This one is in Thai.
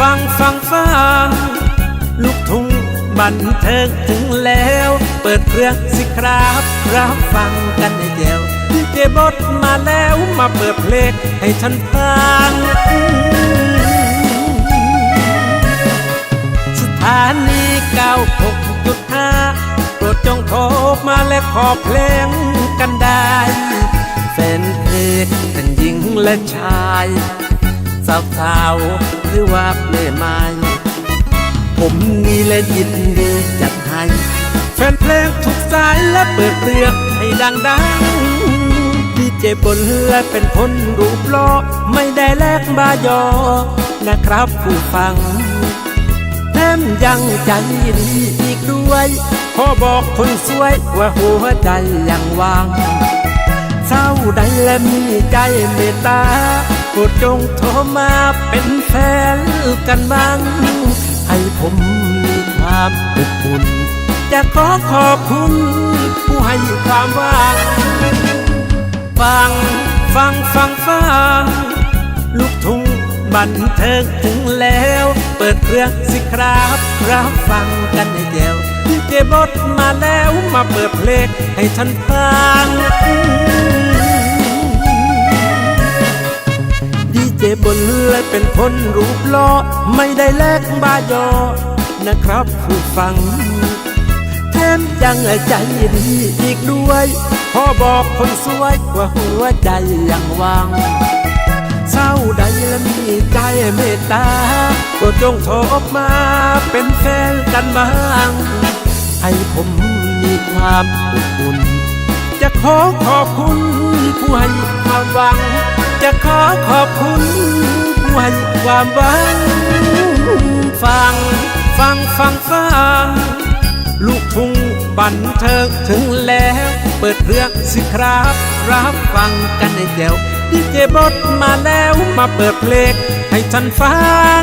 ฟังฟังฟังลูกทุ่งบันเทิงถึงแล้ว เปิดเครื่องสิครับรับฟังกันในแจวดีเจบดมาแล้วมาเปิดเพลงให้ฉันฟัง สถานีเก้าหกจุดห้าโปรดจงโทรมาและขอเพลงกันได้แฟนเพลงทั้งหญิงและชายสาวๆ รือว่าเม่ไม้ผมนี่และยินดีจัดให้แฟนเพลงทุกสายและเปิดเรืองให้ดังดังดีเจบนและเป็นคนรูปล่อไม่ได้แลกบายอนะครับผู้ฟังแถมยังใจดีอีกด้วยขอบอกคนสวยว่าหัวใจยังวางเศร้าใดและมีใจเมตตา รดจงโทรมาเป็นแฟนกันบ้าง ให้ผมมีความอบอุ่นจะขอขอบคุณผู้ให้ความว่างฟังฟังฟังฟังลูกทุ่งบันเทิงถึงแล้ว เปิดเครื่องสิครับรับฟังกันให้แจวดีเจบดมาแล้วมาเปิดเพลงให้ฉันฟัง บนเลยเป็นคนรูปล่อไม่ได้แลกบายอนะครับผู้ฟัง แถมยังใจดีอีกด้วยขอบอกคนสวยว่าหัวใจยังว่างเศร้าใดและมีใจเมตตาก็จงโทรมาเป็นแฟนกันบ้างให้ผมมีความอบอุ่นจะขอขอบคุณผู้ให้ความหวัง จะขอขอบคุณผู้ใความหวังฟัง ฟัง ฟัง ฟัง ลูกทุ่งบันเทิงถึงแล้ว เปิดเรื่องสิครับ รับฟังกันในแจวดีเจบดมาแล้วมาเปิดเพลงให้ฉันฟัง